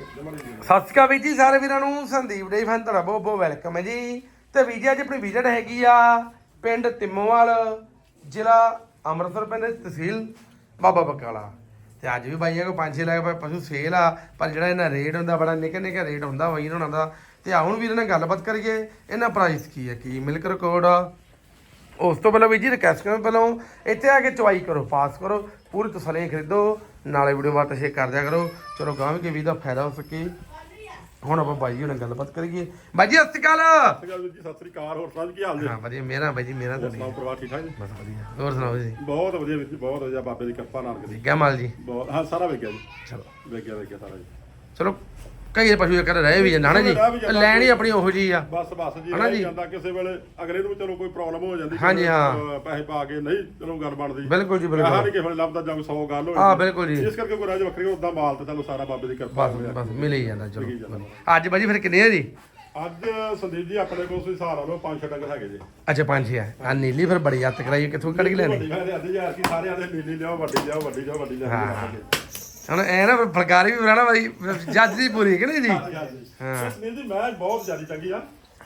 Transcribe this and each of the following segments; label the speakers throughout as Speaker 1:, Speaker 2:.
Speaker 1: ਸਤਿ ਸ਼੍ਰੀ ਅਕਾਲ ਵੀਰ ਜੀ, ਸਾਰੇ ਵੀਰਾਂ ਨੂੰ ਸੰਦੀਪ ਡੇ ਫੈਨ, ਤੁਹਾਡਾ ਬਹੁਤ ਬਹੁਤ ਵੈਲਕਮ ਹੈ ਜੀ। ਤੇ ਵੀਰ ਜੀ, ਅੱਜ ਆਪਣੀ ਵਿਜ਼ਿਟ ਹੈਗੀ ਆ ਪਿੰਡ ਤਿੰਮੋਵਾਲ, ਜ਼ਿਲ੍ਹਾ ਅੰਮ੍ਰਿਤਸਰ ਪਿੰਡ ਤਹਿਸੀਲ ਬਾਬਾ ਬਕਾਲਾ। ਤੇ ਅੱਜ ਵੀ ਬਾਈਆਂ ਕੋ 5-6 ਲੱਖ ਰੁਪਏ ਪਸ਼ੂ ਸੇਲ ਆ, ਪਰ ਜਿਹੜਾ ਇਹਨਾਂ ਰੇਟ ਹੁੰਦਾ, ਬੜਾ ਨਿੱਕਾ ਨਿੱਕਾ ਰੇਟ ਹੁੰਦਾ ਬਾਈ ਉਹਨਾਂ ਦਾ। ਤੇ ਆ ਹੁਣ ਵੀਰ ਨਾਲ ਗੱਲਬਾਤ ਕਰੀਏ, ਇਹਨਾਂ ਪ੍ਰਾਈਸ ਕੀ ਹੈ, ਕੀ ਮਿਲਕ ਰਿਕਾਰਡ ਆ? ਉਸ ਤੋਂ ਪਹਿਲਾਂ ਵੀ ਜੀ ਰਿਕਵੈਸਟ ਕਰੋ ਪਹਿਲਾਂ ਇੱਥੇ ਆ ਕੇ ਚੁਆਈ ਕਰੋ, ਪਾਸ ਕਰੋ, ਪੂਰੀ ਤਸੱਲੀ ਖਰੀਦੋ। ਨਾਲੇ ਵੀਡੀਓ ਬਾਤ ਸ਼ੇਅਰ ਕਰ ਦਿਆ ਕਰੋ। ਚਲੋ ਗਾਂ ਵੀ ਵੀ ਦਾ ਫਾਇਦਾ ਹੋ ਸਕੇ। ਹੁਣ ਆਪਾਂ ਬਾਈ ਜੀ ਨਾਲ ਗੱਲਬਾਤ ਕਰੀਏ। ਬਾਈ ਜੀ ਸਤਿ ਸ਼੍ਰੀ ਅਕਾਲ।
Speaker 2: ਸਤਿ ਜੀ ਸਤਿ ਸ਼੍ਰੀ ਅਕਾਲ ਹੋਰ ਸਾਹਿਬ ਕੀ ਹਾਲ ਜੀ
Speaker 1: ਹਾਂ ਵਧੀਆ ਮੇਰਾ ਬਾਈ ਜੀ ਮੇਰਾ ਤੁਹਾਡੀ।
Speaker 2: ਸੁਣਾਓ ਪਰਿਵਾਰ ਠੀਕ ਠਾਕ ਜੀ?
Speaker 1: ਬਸ ਵਧੀਆ। ਹੋਰ ਸੁਣਾਓ ਜੀ?
Speaker 2: ਬਹੁਤ ਵਧੀਆ ਵੀਰ ਜੀ ਬਹੁਤ ਵਧੀਆ ਬਾਬੇ ਦੀ ਕਿਰਪਾ ਨਾਲ। ਕਰੀ
Speaker 1: ਠੀਕ ਹੈ ਮਾਲ ਜੀ?
Speaker 2: ਬਹੁਤ ਹਾਂ ਸਾਰਾ ਵੇਖਿਆ ਜੀ।
Speaker 1: ਚਲੋ।
Speaker 2: ਵੇਖਿਆ ਵੇਖਿਆ ਸਾਰਾ ਜੀ।
Speaker 1: ਚਲੋ ਕਈ ਪਸ਼ੂ ਇੱਕ ਰਹਿ ਵੀ ਜਾਂਦਾ ਨਾ ਜੀ
Speaker 2: ਰਹਿ ਵੀ ਜਾਂਦਾ।
Speaker 1: ਲੈਣ ਹੀ ਆਪਣੀ ਉਹੋ ਜੀ ਆ
Speaker 2: ਬਸ ਬਸ ਜੀ
Speaker 1: ਹਨਾ
Speaker 2: ਰਹਿ
Speaker 1: ਜੀ?
Speaker 2: ਜਾਂਦਾ ਕਿਸੇ ਵੇਲੇ ਅਗਲੇ ਨੂੰ ਚਲੋ ਕੋਈ ਪ੍ਰੋਬਲਮ ਹੋ ਜਾਂਦੀ
Speaker 1: ਹਾਂਜੀ, ਹਾਂ।
Speaker 2: ਅਹ, ਪੈਸੇ ਪਾ ਕੇ ਨਹੀਂ ਚਲੋ ਗੱਲ ਬਣਦੀ
Speaker 1: ਬਿਲਕੁਲ ਜੀ
Speaker 2: ਹਰ
Speaker 1: ਬਿਲਕੁਲ
Speaker 2: ਕਿਸੇ ਵੇਲੇ ਲੱਭਦਾ ਜਾਂ 100 ਗੱਲ ਹੋ
Speaker 1: ਹਾਂ, ਬਿਲਕੁਲ ਜੀ।
Speaker 2: ਇਸ ਕਰਕੇ ਕੋਈ ਰਾਜ ਵੱਖਰੀ ਉਦਾਂ ਮਾਲ ਤੇ ਚਲੋ ਸਾਰਾ ਬਾਬੇ ਦੀ ਕਿਰਪਾ
Speaker 1: ਬਸ
Speaker 2: ਹੋਇਆ।
Speaker 1: ਬਸ ਮਿਲ ਹੀ ਜਾਂਦਾ ਚਲੋ। ਅੱਜ ਬਾਈ ਜੀ ਫਿਰ ਕਿੰਨੇ ਆ ਜੀ
Speaker 2: ਅੱਜ ਸੰਦੀਪ ਜੀ ਆਪਣੇ ਕੋਲ ਤੁਸੀਂ ਲਾ ਲਓ ਪੰਜ ਛੇ ਡੰਗਰ ਹੈਗੇ ਜੀ
Speaker 1: ਅੱਛਾ ਪੰਜ ਆ ਆ ਨੀਲੀ ਫਿਰ ਬੜੀ ਹੱਥ ਕਰਾਈ ਕਿੱਥੋਂ ਕੱਢ ਕੇ ਲੈਣੀ
Speaker 2: ਵੱਡੀ ਮੈਂ ਅੱਧੇ ਯਾਰ ਕੀ ਸਾਰੇ ਆਦੇ ਨੀਲੀ ਲਿਆਓ ਵੱਡੀ ਲਿਆਓ ਵੱਡੀ ਲਿਆਓ ਵੱਡੀ ਲਿਆਓ
Speaker 1: ਹਾਂ। ਹੁਣ ਐ ਨਾ ਫਲਕਾਰੀ ਵੀ ਬਣਾਣਾ ਬਾਈ ਜੱਜ ਦੀ ਪੂਰੀ ਕਿ ਨਹੀਂ ਜੀ ਹਾਂ।
Speaker 2: ਸੁਨੀਲ ਜੀ ਮੈਂ ਬਹੁਤ ਜ਼ਿਆਦਾ ਚੰਗੀ ਆ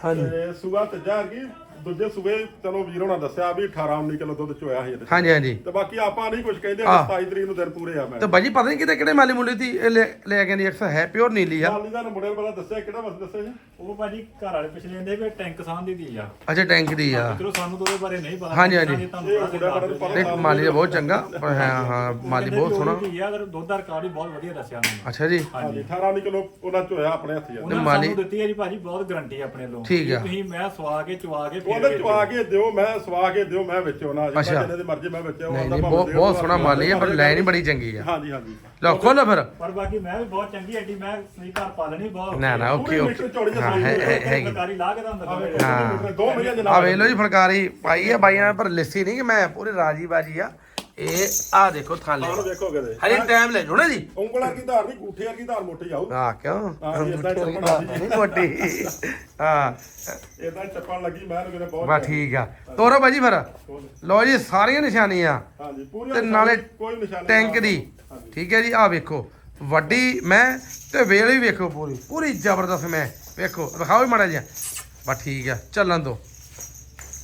Speaker 1: ਹਾਂਜੀ।
Speaker 2: ਤੇ ਸੂਆ ਤੱਜਾ ਕੀ ਦੂਜੇ ਸੂਏ ਚਲੋ ਵੀਰ ਹੋਣਾ ਦੱਸਿਆ ਵੀ 18 19 ਕਿਲੋ ਦੁੱਧ ਚੋਇਆ ਸੀ ਇਹਦੇ 'ਚ।
Speaker 1: ਹਾਂਜੀ ਹਾਂਜੀ।
Speaker 2: ਤੇ ਬਾਕੀ ਆਪਾਂ ਨਹੀਂ ਕੁਝ ਕਹਿੰਦੇ
Speaker 1: ਹਾਂ।
Speaker 2: 27 ਤਰੀਕ ਨੂੰ ਦਿਨ ਪੂਰੇ ਆ ਮੈਂ।
Speaker 1: ਤੇ ਬਾਜੀ ਪਤਾ ਨਹੀਂ ਕਿਤੇ ਕਿਹੜੇ ਮਾਲੀ ਮੁੰਡੇ ਦੀ ਇਹ ਲੈ ਲੈ ਕੇ ਨਹੀਂ ਅਕਸਰ ਹੈ ਪਿਓਰ ਨੀਲੀ ਆ।
Speaker 2: ਮਾਲੀ ਦਾ ਮੁੰਡੇ ਨੂੰ ਪਤਾ ਦੱਸਿਆ ਕਿਹੜਾ ਵਸ ਦੱਸਿਆ ਜੀ
Speaker 3: ਉਹ ਭਾਜੀ ਘਰ ਵਾਲੇ ਪਿਛਲੇ ਕਹਿੰਦੇ ਵੀ ਟੈਂਕ ਸਾਹ ਦੀ ਦੀ ਆ।
Speaker 1: ਅੱਛਾ ਟੈਂਕ ਦੀ ਆ।
Speaker 3: ਚਲੋ ਸਾਨੂੰ ਤਾਂ ਉਹਦੇ ਬਾਰੇ ਨਹੀਂ ਪਤਾ
Speaker 1: ਹਾਂਜੀ, ਹਾਂਜੀ।
Speaker 3: ਜੇ ਤੁਹਾਨੂੰ ਪਤਾ
Speaker 2: ਮੁੰਡਾ ਪਤਾ
Speaker 1: ਮਾਲੀ ਦਾ ਬਹੁਤ ਚੰਗਾ ਪਰ ਹਾਂ ਹਾਂ ਮਾਲੀ ਬਹੁਤ ਸੋਹਣਾ।
Speaker 3: ਕੀ ਆ ਅਗਰ ਦੁੱਧ ਦਾ ਰਿਕਾਰਡ ਹੀ ਬਹੁਤ ਵਧੀਆ ਦੱਸਿਆ ਉਹਨਾਂ।
Speaker 1: ਅੱਛਾ ਜੀ।
Speaker 2: ਹਾਂਜੀ। 18 19 ਕਿਲੋ ਉਹਨਾਂ ਚੋਇਆ ਆਪਣੇ ਹੱਥੀ ਆ।
Speaker 3: ਉਹਨਾਂ ਨੇ
Speaker 1: ਮਾਲੀ-
Speaker 3: ਸਾਨੂੰ ਦਿੱਤੀ ਹੈ ਜੀ ਭਾਜੀ ਬਹੁਤ ਗਾਰੰਟੀ ਆਪਣੇ ਵੱਲੋਂ
Speaker 1: ਠੀਕ ਆ।
Speaker 3: ਤੁਸੀਂ ਮੈਂ ਸਵਾ ਕੇ ਚਵਾ ਕੇ ਫਿਰ
Speaker 2: ਉਹਦੇ
Speaker 3: ਵੇਚੋ।
Speaker 2: ਚਵਾ ਕੇ ਦਿਓ ਮੈਂ ਸਵਾ ਕੇ ਦਿਓ ਮੈਂ ਵਿੱਚ ਉਹਨਾਂ ਜੀ
Speaker 1: ਅੱਛਾ।
Speaker 2: ਜਿੰਨੇ ਦੀ ਮਰਜ਼ੀ ਮੈਂ ਵਿੱਚ ਉਹ
Speaker 1: ਨਹੀਂ
Speaker 2: ਆਉਂਦਾ
Speaker 1: ਨਹੀਂ
Speaker 2: ਭਾਵੇਂ
Speaker 1: ਬਹੁਤ ਸੋਹਣਾ ਮਾਲੀ ਆ ਪਰ ਲੈਣ ਹੀ ਬੜੀ ਚੰਗੀ ਆ।
Speaker 2: ਹਾਂਜੀ ਹਾਂਜੀ।
Speaker 1: ਲਓ ਖੋਲੋ ਫਿਰ।
Speaker 3: ਪਰ ਬਾਕੀ ਮੈਂ ਵੀ ਬਹੁਤ ਚੰਗੀ ਐਡੀ ਮੈਂ ਸਹੀ ਘਰ ਪਾ ਲੈਣੀ ਬਹੁਤ।
Speaker 1: ਨਾ ਨਾ ਓਕੇ ਓਕੇ।
Speaker 2: ਮੀਟਰ ਚੌੜੀ ਜਿਹੀ
Speaker 1: ਹਾਂ ਹੈ- ਹੈ- ਹੈਗੀ।
Speaker 3: ਸਰਕਾਰੀ ਲਾ ਕੇ ਦਿਖਾਵੇ
Speaker 1: ਹਾਂ।
Speaker 2: ਦੋ ਮਹੀਨੇ
Speaker 1: ਆ
Speaker 2: ਜਨਾਬ
Speaker 1: ਵੇਖ ਲਓ ਜੀ ਫਲਕਾਰੀ ਪਾਈ ਆ ਬਾਈਆਂ ਪਰ ਲਿੱਸੀ ਨਹੀਂ ਕਿ ਮੈਂ ਪੂਰੇ ਰਾਜੀ ਬਾਜੀ ਆ। ਇਹ ਆ ਦੇਖੋ ਥਾਲੇ
Speaker 2: ਆਹ ਵੇਖੋ ਕਦੇ
Speaker 1: ਹਰੇ ਟਾਈਮ ਲੈ ਨਾ ਜੀ।
Speaker 2: ਉਂਗਲਾਂ ਕੀ ਧਾਰ ਨਹੀਂ ਗੂਠੇ ਵਰਗੀ ਧਾਰ ਮੋਟੀ ਆਊ
Speaker 1: ਆ ਕਿਉਂ?
Speaker 2: ਹਾਂ, ਜੀ, ਏਦਾਂ ਚੱਪਣ ਲੱਗੀ।
Speaker 1: ਨਹੀਂ ਮੋਟੀ। ਹਾਂ।
Speaker 2: ਇਦਾਂ ਚੱਪਣ ਲੱਗੀ ਮੈਂ ਕਿਤੇ ਬਹੁਤ
Speaker 1: ਬਾ ਠੀਕ ਆ। ਤੋਰੋ ਬਾਜੀ ਫਿਰ। ਲਓ ਜੀ ਸਾਰੀਆਂ ਨਿਸ਼ਾਨੀਆਂ।
Speaker 2: ਹਾਂਜੀ ਪੂਰੀ
Speaker 1: ਤੇ ਨਾਲੇ
Speaker 2: ਕੋਈ ਨਿਸ਼ਾਨੀ
Speaker 1: ਟੈਂਕ ਦੀ। ਠੀਕ ਹੈ ਜੀ ਆ ਵੇਖੋ। ਵੱਡੀ ਮੈਂ ਤੇ ਵੇਲ ਵੀ ਵੇਖੋ ਪੂਰੀ। ਪੂਰੀ ਜ਼ਬਰਦਸਤ ਮੈਂ। ਵੇਖੋ ਦਿਖਾਓ ਵੀ ਮਾੜਾ ਜਿਹਾ। ਬਾ ਠੀਕ ਆ ਚੱਲਣ ਦੋ।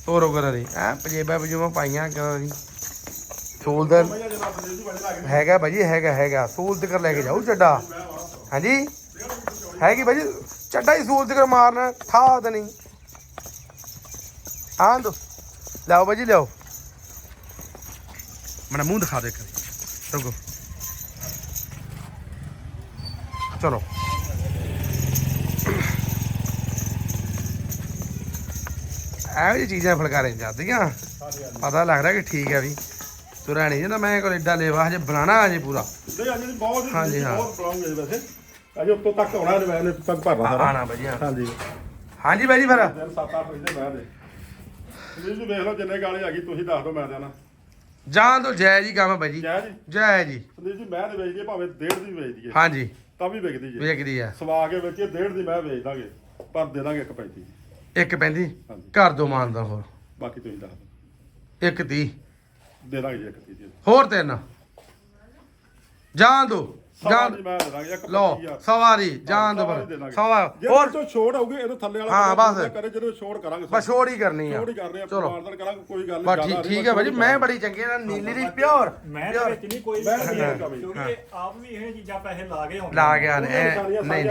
Speaker 1: ਤੋਰੋ ਕਰਾਂ ਦੀ ਐ ਪਜੇਬਾ ਪਜੂਮਾ ਪਾਈਆਂ ਕਰਾਂ ਦੀ ਸੂਲ ਦਾ
Speaker 2: ਮੈਂ ਜਨਾਬ ਸੰਦੀਪ ਜੀ ਬੜੇ ਲੱਗ
Speaker 1: ਹੈਗਾ ਭਾਜੀ ਹੈਗਾ ਹੈਗਾ। ਸੂਲ ਤੱਕ ਲੈ ਕੇ ਜਾਊ ਚੱਡਾ। ਹਾਂਜੀ? ਹੈਗੀ ਭਾਜੀ? ਚੱਡਾ ਹੀ ਸੂਲ ਤੱਕ ਮਾਰਨਾ ਥਾ ਨਹੀਂ। ਆਂ ਦੋ। ਲਿਆਓ ਭਾਜੀ ਲਿਆਓ। ਮਨਾ ਮੂੰਹ ਦਿਖਾ ਦੇ ਕਰੀ ਰੁਕੋ। ਚਲੋ। ਇਹੋ ਜਿਹੀ ਚੀਜ਼ਾਂ ਫਲਕਾਰੇ ਜਾਂਦੀਆਂ। ਪਤਾ ਲੱਗਦਾ ਕਿ ਠੀਕ ਹੈ ਵੀ। ਤੁਰਾ ਨਹੀਂ ਜਾਂਦਾ ਮੈਂ ਕੋਲ ਏਡਾ ਲੇਵਾ ਹਜੇ ਬਣਾਣਾ ਹਜੇ ਪੂਰਾ।
Speaker 2: ਨਹੀਂ ਅਜੇ ਬਹੁਤ
Speaker 1: ਹਾਂਜੀ,
Speaker 2: ਜੀ
Speaker 1: ਹਾਂ।
Speaker 2: ਬਹੁਤ ਬੁਲਾਉਂਗੇ ਵੈਸੇ। ਅਜੇ ਉੱਤੋਂ ਤੱਕ ਆਉਣਾ ਨੇ ਮੈਂ ਤੱਕ ਭਰਨਾ ਸਾਰਾ।
Speaker 1: ਆਣਾ ਭਾਜੀ ਹਾਂ।
Speaker 2: ਹਾਂਜੀ
Speaker 1: ਹਾਂਜੀ ਭਾਜੀ ਫਿਰ।
Speaker 2: ਦਿਨ 7-8 ਵਜੇ ਮੈਂ ਦੇ ਸੰਦੀਪ ਜੀ ਵੇਖ ਲਓ ਜਿੰਨੇ ਗਾਲੇ ਹੈਗੀ ਤੁਸੀਂ ਦੱਸ ਦਿਓ ਮੈਂ ਦੇਣਾ।
Speaker 1: ਜਾਂ ਤੋਂ ਜੈ ਜੀ ਕੰਮ ਭਾਜੀ
Speaker 2: ਜੈ। ਜੀ
Speaker 1: ਜੈ? ਜੀ
Speaker 2: ਸੰਦੀਪ ਜੀ ਮੈਂ ਤੇ ਵੇਚਦੀ ਭਾਵੇਂ ਡੇਢ ਦੀ ਵੇਚ ਦਈਏ
Speaker 1: ਹਾਂਜੀ।
Speaker 2: ਤਾਂ ਵੀ ਵਿਕਦੀ ਜੀ।
Speaker 1: ਵੇਖਦੀ ਆ।
Speaker 2: ਸਵਾ ਕੇ ਵੇਚੀਏ ਡੇਢ ਦੀ ਮੈਂ ਵੇਚ ਦਾਂਗੇ। ਪਰ ਦੇ ਦਾਂਗੇ ਇੱਕ ਪੈਂਤੀ
Speaker 1: ਇੱਕ ਪੈਂਦੀ ਘਰ ਦੋ ਮਾਨਦਾ ਹੋਰ।
Speaker 2: ਬਾਕੀ ਤੁਸੀਂ ਦੱਸ ਦਿਓ।
Speaker 1: ਇੱਕ ਤੀ
Speaker 2: ਦੇ ਦਾਂਗੇ ਜੀ ਇੱਕ ਤੀਜੀ
Speaker 1: ਹੋਰ ਤਿੰਨ। ਜਾਂ ਦੋ।
Speaker 2: ਸਵਾ
Speaker 1: ਜਾਂ
Speaker 2: ਦੀ ਮੈਂ ਦੇ ਦਾਂਗੇ ਇੱਕ
Speaker 1: ਲੋ। ਸਵਾਰੀ ਜਾਂ ਦੋ ਪਰ। ਸਵਾ ਹੋਰ
Speaker 2: ਤੋਂ ਛੋੜ ਆਊਗੀ ਇਹਦੇ ਥੱਲੇ ਵਾਲਾ
Speaker 1: ਹਾਂ, ਬਸ।
Speaker 2: ਕਰੇ ਜਦੋਂ ਛੋੜ ਕਰਾਂਗੇ
Speaker 1: ਬਸ ਛੋੜ ਹੀ ਕਰਨੀ ਆ।
Speaker 2: ਛੋੜ ਹੀ ਕਰਦੇ ਆ
Speaker 1: ਚਲੋ।
Speaker 2: ਮਾਰਦਨ ਕਰਾਂਗੇ ਕੋਈ ਗੱਲ
Speaker 1: ਬਸ ਠੀਕ
Speaker 2: ਨਹੀਂ,
Speaker 1: ਠੀਕ ਹੈ ਭਾਜੀ ਮੈਂ ਬੜੀ ਚੰਗੀ ਨਾ ਨੀਲੀ ਦੀ ਪਿਓਰ
Speaker 3: ਮੈਂ ਤਾਂ ਵਿੱਚ ਨਹੀਂ ਕੋਈ
Speaker 2: ਮੈਂ
Speaker 3: ਵੀ।
Speaker 2: ਨਹੀਂ
Speaker 3: ਕਿਉਂਕਿ ਆਪ ਵੀ ਇਹ ਚੀਜ਼ਾਂ ਪੈਸੇ ਲਾ ਕੇ ਆਉਂਦੇ
Speaker 1: ਲਾ ਗਿਆ ਇਹ- ਨਹੀਂ।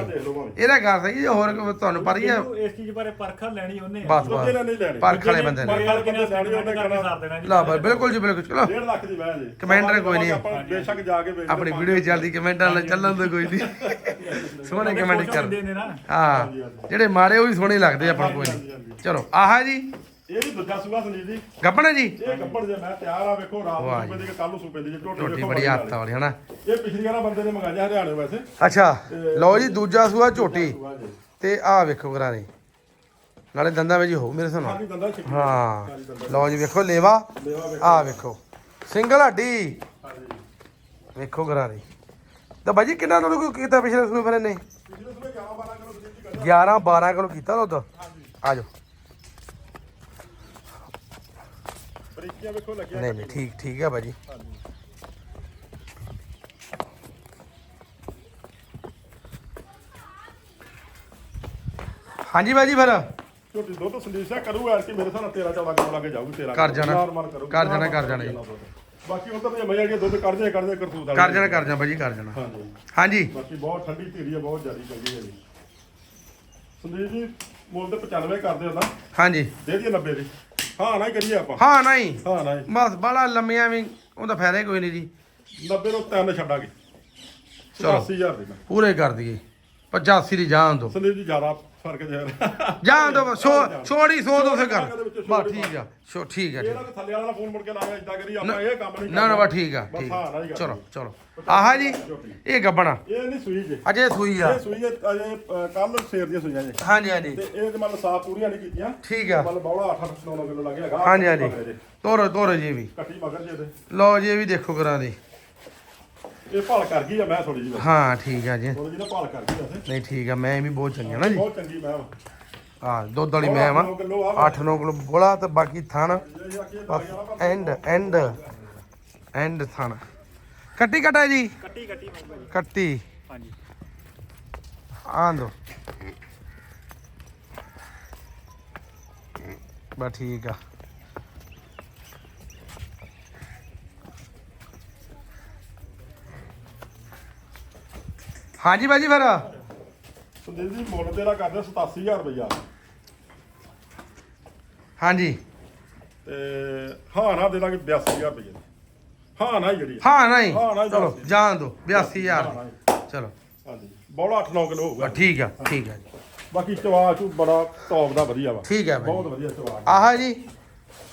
Speaker 1: ਇਹਦਾ ਗੱਲ ਸਹੀ ਜੇ ਹੋਰ ਤੁਹਾਨੂੰ ਪਤਾ ਹੀ ਹੈ।
Speaker 3: ਜਿਹਨੂੰ ਇਸ ਚੀਜ਼ ਬਾਰੇ ਪਰਖ ਲੈਣੀ ਉਹਨੇ
Speaker 1: ਬਸ
Speaker 2: ਲੈਣੀ।
Speaker 1: ਪਰਖ ਵਾਲੇ ਬੰਦੇ ਨੇ।
Speaker 2: ਪਰਖ ਵਾਲੇ ਲੈਣੀ ਉਹਨੇ ਕਰਨਾ।
Speaker 3: ਕਰ ਦੇਣਾ ਜੀ।
Speaker 1: ਲਾ ਬਿਲਕੁਲ ਜੀ ਬਿਲਕੁਲ। ਚਲੋ।
Speaker 2: 1.5 ਲੱਖ ਦੀ
Speaker 1: ਕਮੈਂਟਰ ਕੋਈ ਨਹੀਂ।
Speaker 2: ਆਪਾਂ ਬੇਸ਼ੱਕ ਜਾ ਕੇ ਵੇਚ
Speaker 1: ਆਪਣੀ ਵੀਡੀਓ ਚੱਲਦੀ ਕਮੈਂਟਾਂ ਨਾਲ ਚੱਲਣ ਦੋ ਕੋਈ ਨਹੀਂ। ਸੋਹਣੇ ਕਮੈਂਟ ਕਰ। ਹਾਂ। ਜਿਹੜੇ ਮਾੜੇ ਉਹ ਵੀ ਸੋਹਣੇ ਲੱਗਦੇ ਆਪਾਂ ਕੋਈ ਨਹੀਂ। ਚਲੋ ਆਹ ਜੀ।
Speaker 2: ਇਹ ਵੀ ਦੂਜਾ ਸੂਆ ਸੰਜੀਤ ਜੀ।
Speaker 1: ਗੱਪਣਾ ਜੀ?
Speaker 2: ਇਹ ਕੱਪੜ ਜੇ ਮੈਂ ਤਿਆਰ ਆ ਵੇਖੋ ਰਾਤ ਨੂੰ ਸੂਪੇ ਦੀ ਕਿ ਕੱਲ ਨੂੰ ਸੂਪੇ ਦੀ ਵੇਖੋ
Speaker 1: ਬੜੀ ਹੱਥ ਵਾਲੀ ਹਨਾ?
Speaker 2: ਇਹ ਪਿਛਲੀ ਵਾਲਾ ਬੰਦੇ ਨੇ ਮੰਗਾਇਆ ਹਰਿਆਣੇ ਵੈਸੇ।
Speaker 1: ਅੱਛਾ ਲਓ ਜੀ ਦੂਜਾ ਸੂਆ ਝੋਟੀ। ਤੇ ਆਹ ਵੇਖੋ ਗਰਾਰੇ ਨਾਲੇ ਦੰਦਾਂ ਵਿੱਚ ਹੋ ਮੇਰੇ
Speaker 2: ਛਿੱਕੀ
Speaker 1: ਹਾਂ ਲਓ ਜੀ ਵੇਖੋ ਲੇਵਾ।
Speaker 2: ਲੇਵਾ ਵੇਖੋ।
Speaker 1: ਸਿੰਗਲ ਹੱਡੀ। ਵੇਖੋ ਗਰਾਰੇ ਤਾਂ ਬਾਜੀ ਕਿੰਨਾ ਤੁਹਾਨੂੰ ਕੋਈ ਕੀਤਾ ਪਿਛਲੇ ਸੂਏ ਫਿਰ ਇਹਨੇ?
Speaker 2: ਪਿਛਲੇ ਸੂਏ 11 12 ਕਿਲੋ ਸੰਜੀਤ ਜੀ ਕੱਢਿਆ
Speaker 1: 11 12 ਕਿਲੋ ਕੀਤਾ ਦੁੱਧ? ਆ ਜਾਓ।
Speaker 2: ਬਰੀਕੀਆਂ ਵੇਖੋ ਲੱਗਿਆ
Speaker 1: ਨਹੀਂ ਨਹੀਂ ਠੀਕ ਠੀਕ ਹੈ ਬਾਜੀ ਹਾਂਜੀ ਬਾਈ ਜੀ ਫਿਰ।
Speaker 2: ਝੋਟੀ ਦੁੱਧ ਸੰਦੀਪ ਸਿੰਘ ਕਰੂ ਐਰ ਕਿ ਮੇਰੇ ਨਾਲ 13 14 ਕਿਲੋ ਲੱਗੇ ਜਾਊਗੀ 13
Speaker 1: ਕਰ ਜਾਣਾ।
Speaker 2: ਕਰੂਗੀ,
Speaker 1: ਕਰ ਜਾਣਾ, ਕਰ ਜਾਣਾ ਜੀ।
Speaker 2: ਬਾਕੀ ਉਹ ਤਾਂ ਵੀ ਮਜ਼ਾ ਕਿ ਦੁੱਧ ਕੱਢਦੇ ਕੱਢਦੇ ਕਰਤੂਤ ਵਾਲੀ
Speaker 1: ਕਰ ਜਾਣਾ ਕਰ ਜਾਣਾ ਬਾਈ ਜੀ ਕਰ ਜਾਣਾ।
Speaker 2: ਹਾਂਜੀ।
Speaker 1: ਹਾਂਜੀ।
Speaker 2: ਬਾਕੀ ਬਹੁਤ ਠੰਡੀ ਧੀਰੀ ਹੈ ਬਹੁਤ ਜ਼ਿਆਦਾ ਚੰਗੀ ਹੈ ਜੀ। ਸੰਦੀਪ ਜੀ ਮੁੱਲ ਤੇ 95 ਕਰਦੇ ਹੁੰਦਾ
Speaker 1: ਹਾਂਜੀ।
Speaker 2: ਦੇ ਦਈਏ 90 ਦੀ। ਹਾਂ ਨਾ ਹੀ ਕਰੀਏ ਆਪਾਂ।
Speaker 1: ਹਾਂ ਨਹੀਂ
Speaker 2: ਹਾਂ। ਨਾ ਹੀ।
Speaker 1: ਬਸ ਬੜਾ ਲੰਮੀਆਂ ਵੀ ਉਹਦਾ ਫਾਇਦਾ ਹੀ ਕੋਈ ਨਹੀਂ ਜੀ।
Speaker 2: 90 ਨੂੰ ਤਿੰਨ ਛੱਡਾਂਗੇ।
Speaker 1: ਚਲੋ।
Speaker 2: 80000 ਦੇ ਨਾਲ
Speaker 1: ਪੂਰੇ ਕਰ ਦਈਏ। 85 ਦੀ ਜਾਣ ਦੋ।
Speaker 2: ਸੰਦੀਪ ਜੀ ਜ਼ਿਆਦਾ ਫ਼ਰਕ ਜਿਹਾ।
Speaker 1: ਜਾਣ ਦੋ ਛੋ ਛੋੜੀ ਸੋ ਦੋ ਸੇ ਕਰ। ਬਸ ਠੀਕ ਆ। ਛੋ ਠੀਕ ਆ
Speaker 2: ਇਹ
Speaker 1: ਠੀਕ
Speaker 2: ਨਾ ਕਿ ਥੱਲੇ ਵਾਲਾ ਫੋਨ ਮੁੜ ਕੇ ਲਾਇਆ ਇਦਾਂ ਕਰੀ ਆਪਾਂ ਇਹ ਕੰਮ ਨਹੀਂ
Speaker 1: ਨਾ ਨਾ ਬਸ ਠੀਕ ਆ ਠੀਕ ਆ। ਚਲੋ ਚਲੋ। ਆਹਾ ਜੀ ਇਹ ਗੱਬਣਾ।
Speaker 2: ਇਹ ਨਹੀਂ ਸੂਈ ਜੇ।
Speaker 1: ਅਜੇ ਸੂਈ ਆ।
Speaker 2: ਇਹ ਸੂਈ ਜੇ ਅਜੇ ਕੱਲ ਸੇਰ ਦੀਆਂ ਸੂਈਆਂ ਜੇ।
Speaker 1: ਹਾਂਜੀ ਹਾਂਜੀ।
Speaker 2: ਤੇ ਇਹ ਤੇ ਮਤਲਬ ਸਾਫ਼ ਪੂਰੀਆਂ ਨਹੀਂ ਕੀਤੀਆਂ।
Speaker 1: ਠੀਕ ਆ।
Speaker 2: ਮਤਲਬ ਬੌਲਾ 8 8 9 ਕਿਲੋ ਹੈਗਾ
Speaker 1: ਹਾਂਜੀ ਹਾਂਜੀ। ਤੋਰੋ ਤੋਰੋ ਜੀ ਵੀ।
Speaker 2: ਕੱਟੀ ਮਗਰ ਜੇ ਇਹਦੇ
Speaker 1: ਲਓ ਜੀ ਇਹ ਵੀ ਦੇਖੋ ਕਰਾਂ ਦੀ।
Speaker 2: ਇਹ ਭਾਲ ਕਰ ਗਈ ਆ ਮੈਂ ਥੋੜੀ ਜਿਹੀ
Speaker 1: ਹਾਂ ਠੀਕ ਆ ਜੀ।
Speaker 2: ਥੋੜੀ ਜਿਹੀ ਨਾ ਭਾਲ ਕਰ ਗਈ ਵੈਸੇ
Speaker 1: ਨਹੀਂ ਠੀਕ ਆ ਮੈਂ ਵੀ ਬਹੁਤ ਚੰਗੀ ਆ ਨਾ ਜੀ।
Speaker 2: ਬਹੁਤ ਚੰਗੀ ਮੈਂ
Speaker 1: ਹਾਂ ਦੁੱਧ ਵਾਲੀ ਮੈਂ ਵਾ। 8-9 ਕਿਲੋ ਗੋਲਾ ਤੇ ਬਾਕੀ ਥਣ। ਬਸ ਐਂਡ ਐਂਡ ਐਂਡ ਥਣ। ਕੱਟੀ ਕਟਾ ਜੀ?
Speaker 3: ਕੱਟੀ ਕੱਟੀ
Speaker 1: ਕੱਟੀ।
Speaker 3: ਹਾਂਜੀ।
Speaker 1: ਆਂ ਦੋ। ਬਸ ਠੀਕ ਆ। ਹਾਂਜੀ ਬਾਜੀ ਫਿਰ।
Speaker 2: ਸੰਦੀਪ ਜੀ ਮੁੱਲ ਤੇਰਾ ਕਰਦੇ 87000 ਰੁਪਇਆ
Speaker 1: ਹਾਂਜੀ।
Speaker 2: ਤੇ ਹਾਂ ਨਾ ਦੇ ਦਾਂਗੇ 82000 ਰੁਪਏ ਹਾਂ ਨਾ ਹੀ ਜਿਹੜੀ
Speaker 1: ਹਾਂ ਨਹੀਂ
Speaker 2: ਹਾਂ, ਨਹੀਂ,
Speaker 1: ਚਲੋ। ਜਾਣ ਦੋ 82000
Speaker 2: ਹਾਂ, ਨਾ ਹੀ।
Speaker 1: ਚਲੋ।
Speaker 2: ਹਾਂਜੀ। ਬੌਲਾ 8-9 ਕਿਲੋ ਹੋਊਗਾ।
Speaker 1: ਠੀਕ ਆ ਠੀਕ ਆ ਜੀ।
Speaker 2: ਬਾਕੀ ਚਵਾ ਚੂ ਬੜਾ ਟੌਪ ਦਾ ਵਧੀਆ ਵਾ।
Speaker 1: ਠੀਕ ਆ ਬਾਈ
Speaker 2: ਬਹੁਤ ਵਧੀਆ ਚਵਾ
Speaker 1: ਆਹਾ ਜੀ।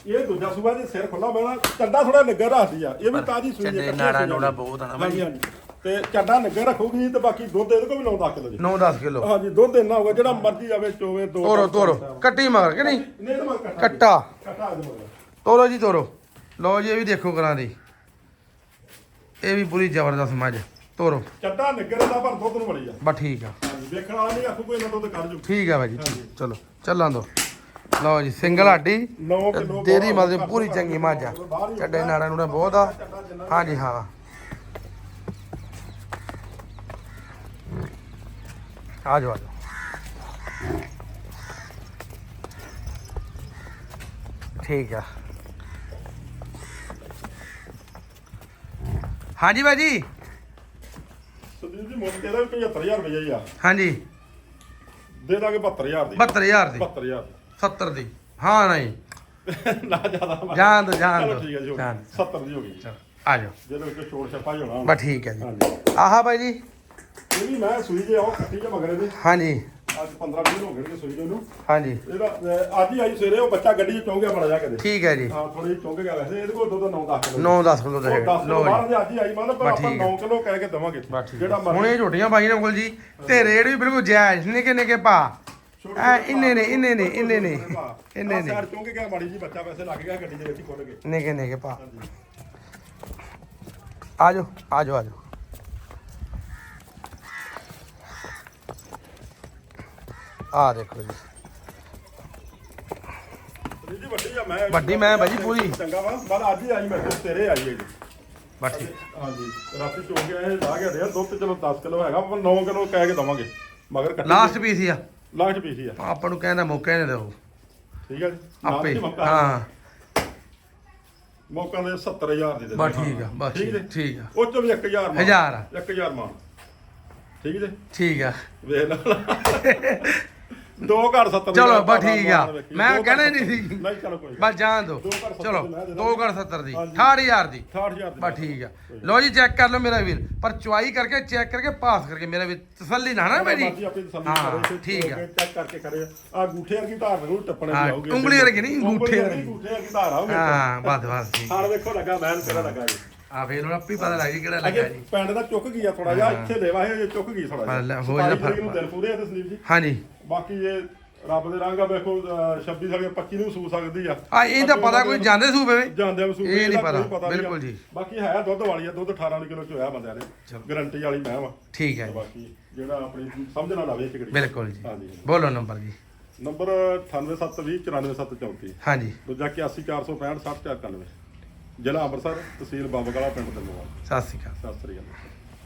Speaker 2: ਇਹ ਦੂਜਾ ਸੂਬਾ ਦੇ ਸਿਰ ਖੁੱਲਾ ਬਣਾ ਚੱਡਾ ਥੋੜਾ ਨਿੱਗਰ ਰੱਖਦੀ ਆ। ਇਹ ਵੀ ਤਾਜੀ ਸੂਈ
Speaker 1: ਚੱਡੇ
Speaker 2: ਕੱਚੀ
Speaker 1: ਨਾੜਾ
Speaker 2: ਸੂਈ ਆ।
Speaker 1: ਨੂੜਾ ਬਹੁਤ ਆ ਨਾ
Speaker 2: ਹਾਂਜੀ
Speaker 1: ਬਾਈ
Speaker 2: ਹਾਂਜੀ। ਤੇ ਚੱਡਾ ਨਿੱਗਰ ਰੱਖੂਗੀ ਤੇ ਬਾਕੀ ਦੁੱਧ ਇਹਦੇ ਕੋਲ ਵੀ 9-10 ਕਿਲੋ ਜੀ।
Speaker 1: 9-10 ਕਿਲੋ।
Speaker 2: ਹਾਂਜੀ ਦੁੱਧ ਇੰਨਾ ਹੋਊਗਾ ਜਿਹੜਾ ਮਰਜ਼ੀ ਆਵੇ ਚੋਵੇ ਦੋ
Speaker 1: ਤੋਰੋ ਤੋਰੋ। ਕੱਟੀ ਮਗਰ ਕਿ ਨਹੀਂ?
Speaker 2: ਨਹੀਂ ਤਾਂ ਮੈਂ ਕੱਟਾ
Speaker 1: ਕੱਟਾ।
Speaker 2: ਕੱਟਾ ਦੇ ਮਗਰ
Speaker 1: ਤੋਰੋ ਜੀ ਤੋਰੋ। ਲਓ ਜੀ ਇਹ ਵੀ ਦੇਖੋ ਕਰਾਂ ਦੀ। ਇਹ ਵੀ ਪੂਰੀ ਜ਼ਬਰਦਸਤ ਮੱਝ। ਤੋਰੋ।
Speaker 2: ਚੱਡਾ ਨਿੱਗਰ ਦਾ ਪਰ ਦੁੱਧ ਨੂੰ ਬੜੀ ਆ।
Speaker 1: ਬਸ ਠੀਕ ਆ।
Speaker 2: ਹਾਂਜੀ ਵੇਖਣ ਵਾਲਾ ਨਹੀਂ ਆਖੂ ਕੋਈ ਨਾ ਦੁੱਧ ਕੱਢ ਜੂ।
Speaker 1: ਠੀਕ ਆ ਬਾਈ ਜੀ ਚਲੋ ਚੱਲਾਂ ਦੋ। ਲਓ ਜੀ ਸਿੰਗਲ ਹੱਡੀ।
Speaker 2: 9 ਕਿਲੋ
Speaker 1: ਤੇਰੀ ਮਤਲਬ ਪੂਰੀ ਚੰਗੀ ਮੱਝ ਆ। ਚੱਡੇ ਨਾੜਾ ਨੂੜਾ ਬਹੁਤ ਆ। ਹਾਂਜੀ ਹਾਂ। ਆ ਜਾਓ ਆ ਜਾਓ। ਠੀਕ ਆ। ਹਾਂਜੀ ਬਾਜੀ
Speaker 2: ਸੰਦੀਪ ਜੀ ਮੁੱਲ ਤੇਰਾ ਵੀ 75000 ਰੁਪਏ ਹੀ ਆ।
Speaker 1: ਹਾਂਜੀ।
Speaker 2: ਦੇ ਦਾਂਗੇ 72000 ਦੀ।
Speaker 1: 72000 ਦੀ।
Speaker 2: 72000
Speaker 1: 70 ਦੀ। ਹਾਂ ਨਹੀਂ।
Speaker 2: ਨਾ ਜ਼ਿਆਦਾ
Speaker 1: ਜਾਣ ਦੋ ਜਾਣ
Speaker 2: ਚਲੋ
Speaker 1: ਦੋ
Speaker 2: ਠੀਕ ਹੈ ਜੀ ਹੋ
Speaker 1: ਜਾਣ
Speaker 2: ਗਈ।
Speaker 1: ਦਿਓ।
Speaker 2: 70 ਦੀ ਹੋ ਗਈ।
Speaker 1: ਚਲੋ ਆ ਜਾਓ।
Speaker 2: ਜਿਹਦੇ ਵਿੱਚ ਛੋੜ ਛੱਪਾ ਹੀ ਹੋਣਾ
Speaker 1: ਬਸ ਠੀਕ ਹੈ ਜੀ।
Speaker 2: ਹਾਂਜੀ।
Speaker 1: ਆਹਾ ਬਾਈ ਜੀ।
Speaker 2: ਇਹ ਵੀ ਮੈਂ ਸੂਈ ਜੇ ਆਉ ਕੱਟੀ ਜੇ ਮਗਰੇ ਦੇ।
Speaker 1: ਹਾਂਜੀ।
Speaker 2: ਅੱਜ 15 ਦਿਨ ਹੋ ਗਏ ਨੇ ਸੂਈ ਦੇ ਨੂੰ।
Speaker 1: ਹਾਂਜੀ।
Speaker 2: ਇਹਦਾ ਅਹ, ਅੱਜ ਹੀ ਆਈ ਸਵੇਰੇ ਉਹ ਬੱਚਾ ਗੱਡੀ 'ਚ ਚੌਂਕ ਗਿਆ ਬੜਾ ਜਾ ਕਦੇ
Speaker 1: ਠੀਕ ਹੈ ਜੀ।
Speaker 2: ਹਾਂ ਥੋੜੀ ਚੌਂਕ ਗਿਆ ਵੈਸੇ ਇਹਦੇ ਕੋਲ ਦੁੱਧ 9-10 ਕਿਲੋ।
Speaker 1: 9-10 ਕਿਲੋ ਦਾ
Speaker 2: ਉਹ
Speaker 1: ਹੈਗਾ।
Speaker 2: 10 ਕਿਲੋ
Speaker 1: ਲਓ ਜੀ।
Speaker 2: ਬਾਹਰ ਦੇ ਅੱਜ ਹੀ ਆਈ ਮਤਲਬ ਪਰ
Speaker 1: ਬਸ
Speaker 2: ਆਪਾਂ
Speaker 1: ਠੀਕ ਹੈ।
Speaker 2: 9 ਕਿਲੋ ਕਹਿ ਕੇ ਦਵਾਂਗੇ। ਜਿਹੜਾ
Speaker 1: ਹੁਣ
Speaker 2: ਮਰਜ਼ੀ
Speaker 1: ਇਹ ਝੋਟੀਆਂ ਬਾਈ ਨੇ ਕੋਲ ਜੀ। ਤੇ ਰੇਟ ਵੀ ਬਿਲਕੁਲ ਜਾਇਜ਼ ਨਿੱਕੇ ਨਿੱਕੇ ਭਾ। ਐ ਇੰਨੇ ਨੇ ਇੰਨੇ ਨੇ ਇੰਨੇ ਨੇ ਇੰਨੇ ਨੇ।
Speaker 2: ਸਾਰ ਚੌਂਕ ਗਿਆ ਮਾੜੀ ਜੀ ਬੱਚਾ ਵੈਸੇ ਲੱਗ ਗਿਆ ਗੱਡੀ ਦੇ ਵਿੱਚ ਹੀ ਖੁੱਲ ਗਏ
Speaker 1: ਨਿੱਕੇ ਨਿੱਕੇ ਭਾ।
Speaker 2: ਹਾਂਜੀ।
Speaker 1: ਆ ਜਾਓ ਆ ਆ ਦੇਖੋ ਜੀ।
Speaker 2: ਜੀ ਵੱਡੀ ਆ ਮੈਂ।
Speaker 1: ਵੱਡੀ ਮੈਂ ਭਾਜੀ ਪੂਰੀ।
Speaker 2: ਚੰਗਾ ਵਾ ਪਰ ਅੱਜ ਹੀ ਆਈ ਮੈਂ ਤੇਰੇ ਆਈ ਹੈ ਜੀ।
Speaker 1: ਬਸ ਠੀਕ
Speaker 2: ਹਾਂਜੀ ਰਾਤੀ ਚੋ ਗਿਆ ਇਹ ਲਾ ਗਿਆ ਦੇ ਦੁੱਧ ਚਲੋ 10 ਕਿਲੋ ਹੈਗਾ ਪਰ 9 ਕਿਲੋ ਕਹਿ ਕੇ ਦਵਾਂਗੇ ਮਗਰ ਕੱਟੀ
Speaker 1: ਲਾਸਟ ਪੀਸ ਹੀ ਆ।
Speaker 2: ਲਾਸਟ ਪੀਸ ਆ।
Speaker 1: ਆਪਾਂ ਨੂੰ ਕਹਿੰਦਾ ਮੌਕਾ ਹੀ ਨਹੀਂ ਦਿਓ।
Speaker 2: ਠੀਕ ਹੈ ਜੀ ਨਾਲ
Speaker 1: ਆਪੇ
Speaker 2: ਹੀ ਮੌਕਾ
Speaker 1: ਹਾਂ।
Speaker 2: ਮੌਕਾ ਦੇ 70000 ਦੀ ਦੇ
Speaker 1: ਬਸ ਠੀਕ ਆ ਬਸ
Speaker 2: ਠੀਕ
Speaker 1: ਠੀਕ
Speaker 2: ਜੀ
Speaker 1: ਠੀਕ ਆ।
Speaker 2: ਉਹ ਚ ਵੀ 1000 ਮਾਨ
Speaker 1: ਹਜ਼ਾਰ ਆ।
Speaker 2: 1000 ਮਾਨ ਠੀਕ ਜੀ?
Speaker 1: ਠੀਕ ਆ।
Speaker 2: ਵੇਖ ਲਾ। ਦੋ ਘਰ 70
Speaker 1: ਚਲੋ ਬਸ ਠੀਕ ਆ। ਮੈਂ ਕਹਿਣਾ ਹੀ ਨਹੀਂ ਸੀ।
Speaker 2: ਨਹੀਂ ਚਲੋ ਕੋਈ
Speaker 1: ਬਸ ਜਾਣ ਦੋ। ਚਲੋ
Speaker 2: ਦੀ ਮੈਂ ਦੇ
Speaker 1: 2 ਘਰ 70 ਦੀ।
Speaker 2: ਹਾਂਜੀ।
Speaker 1: 68000 ਦੀ।
Speaker 2: 68000 ਦੀ
Speaker 1: ਬਸ ਠੀਕ ਆ। ਲਓ ਜੀ ਚੈੱਕ ਕਰ ਲਓ ਮੇਰਾ ਵੀਰ। ਪਰ ਚੁਆਈ ਕਰਕੇ ਚੈੱਕ ਕਰਕੇ ਪਾਸ ਕਰਕੇ ਮੇਰਾ ਵੀਰ। ਤਸੱਲੀ ਨਾ ਨਾ ਮੇਰੀ। ਹਾਂ, ਠੀਕ ਆ।
Speaker 2: ਚੈੱਕ ਕਰਕੇ ਕਰੇ ਆ ਗੂਠੇ ਵਰਗੀ ਧਾਰ ਨੂੰ ਟੱਪਣੇ
Speaker 1: ਹਾਂ,
Speaker 2: ਆਉਗੇ
Speaker 1: ਉਂਗਲੀ ਵਰਗੀ ਨਹੀਂ, ਗੂਠੇ
Speaker 2: ਵਰਗੀ। ਗੂਠੇ ਵਰਗੀ ਧਾਰ ਆਉਗੇ
Speaker 1: ਹਾਂ ਬਸ ਬਸ ਠੀਕ
Speaker 2: ਹਾਲ ਵੇਖੋ ਲੱਗਾ ਮੈਨ ਕਿਹੜਾ ਲੱਗਾ ਜੀ
Speaker 1: ਆ ਫੇਰ ਹੁਣ ਆਪੇ ਪਤਾ ਲੱਗ ਜੀ ਕਿਹੜਾ ਲੱਗਾ ਜੀ।
Speaker 2: ਪਿੰਡ ਦਾ ਚੁੱਕ ਗਿਆ ਥੋੜਾ ਜਿਹਾ ਇੱਥੇ ਲੈਵਾ ਹੈ ਜੇ ਚੁੱਕ ਗਈ ਥੋੜਾ
Speaker 1: ਪਰ ਲੈ, ਹੋ ਜਾਂਦਾ
Speaker 2: ਨੂੰ
Speaker 1: ਫ਼ਰਕ।
Speaker 2: ਦਿਨ ਪੂਰੇ ਆ ਤੇ ਸੰਦੀਪ ਜੀ।
Speaker 1: ਹਾਂਜੀ।
Speaker 2: ਬਾਕੀ ਇਹ ਰੱਬ ਦੇ ਰੰਗ ਆ ਵੇਖੋ ਅਹ 26 ਸਾਲ 25 ਨੂੰ ਸੂ ਸਕਦੀ ਆ।
Speaker 1: ਆ ਇਹ ਤਾਂ ਪਤਾ ਕੋਈ ਜਾਂਦੇ ਸੂਬੇ ਵੇ।
Speaker 2: ਜਾਂਦੇ ਆ
Speaker 1: ਇਹ ਨਹੀਂ ਪਤਾ, ਬਿਲਕੁਲ ਜੀ।
Speaker 2: ਬਾਕੀ ਹੈ ਦੁੱਧ ਵਾਲੀ ਆ ਦੁੱਧ 18 ਕਿਲੋ ਚ ਹੋਇਆ ਬੰਦਿਆਂ ਨੇ ਗਰੰਟੀ ਵਾਲੀ ਮੈਂ ਵਾ।
Speaker 1: ਠੀਕ ਹੈ ਜੀ।
Speaker 2: ਬਾਕੀ ਜਿਹੜਾ ਆਪਣੀ ਸਮਝ ਨਾਲ ਆਵੇ ਚਿਕੜੀ
Speaker 1: ਬਿਲਕੁਲ ਜੀ।
Speaker 2: ਹਾਂਜੀ।
Speaker 1: ਬੋਲੋ ਨੰਬਰ ਜੀ।
Speaker 2: ਨੰਬਰ 98720 94734
Speaker 1: ਹਾਂਜੀ।
Speaker 2: ਦੂਜਾ 81465 60491 ਜ਼ਿਲ੍ਹਾ ਅੰਮ੍ਰਿਤਸਰ ਤਹਿਸੀਲ ਬੰਬਗਲਾ ਪਿੰਡ ਦੰਨੋਵਾਲ
Speaker 1: ਸਤਿ ਸ਼੍ਰੀ ਅਕਾਲ।
Speaker 2: ਸਤਿ ਸ੍ਰੀ ਅਕਾਲ।